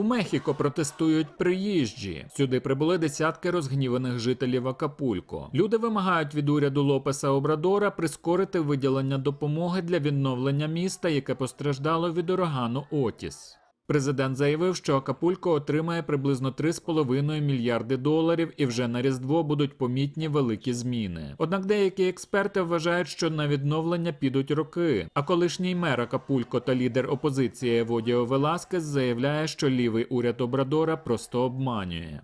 У Мехіко протестують приїжджі. Сюди прибули десятки розгніваних жителів Акапулько. Люди вимагають від уряду Лопеса Обрадора прискорити виділення допомоги для відновлення міста, яке постраждало від урагану Отіс. Президент заявив, що Акапулько отримає приблизно 3,5 мільярди доларів і вже на Різдво будуть помітні великі зміни. Однак деякі експерти вважають, що на відновлення підуть роки. А колишній мер Акапулько та лідер опозиції Водіо Веласкес заявляє, що лівий уряд Обрадора просто обманює.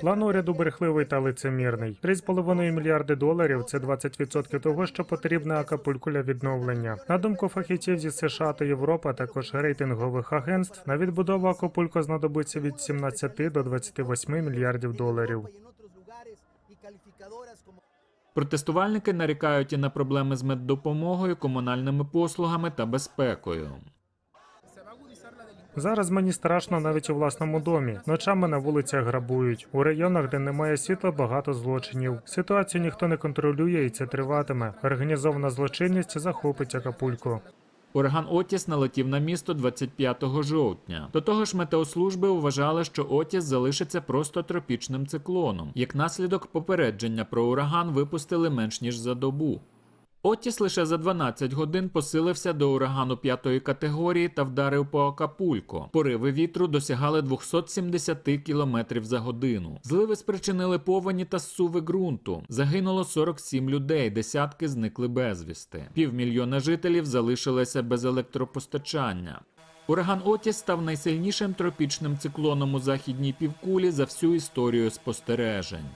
План уряду брехливий та лицемірний. 3,5 мільярди доларів це 20% того, що потрібно Акапульку для відновлення. На думку фахівців зі США та Європи, також рейтингових агентств, на відбудову Акапулько знадобиться від 17 до 28 мільярдів доларів. Протестувальники нарікають і на проблеми з меддопомогою, комунальними послугами та безпекою. Зараз мені страшно навіть у власному домі. Ночами на вулицях грабують. У районах, де немає світла, багато злочинів. Ситуацію ніхто не контролює, і це триватиме. Організована злочинність захопить Акапулько. Ураган Отіс налетів на місто 25 жовтня. До того ж, метеослужби вважали, що Отіс залишиться просто тропічним циклоном. Як наслідок попередження про ураган випустили менш ніж за добу. Отіс лише за 12 годин посилився до урагану п'ятої категорії та вдарив по Акапулько. Пориви вітру досягали 270 км за годину. Зливи спричинили повені та зсуви ґрунту. Загинуло 47 людей, десятки зникли безвісти. Півмільйона жителів залишилися без електропостачання. Ураган Отіс став найсильнішим тропічним циклоном у західній півкулі за всю історію спостережень.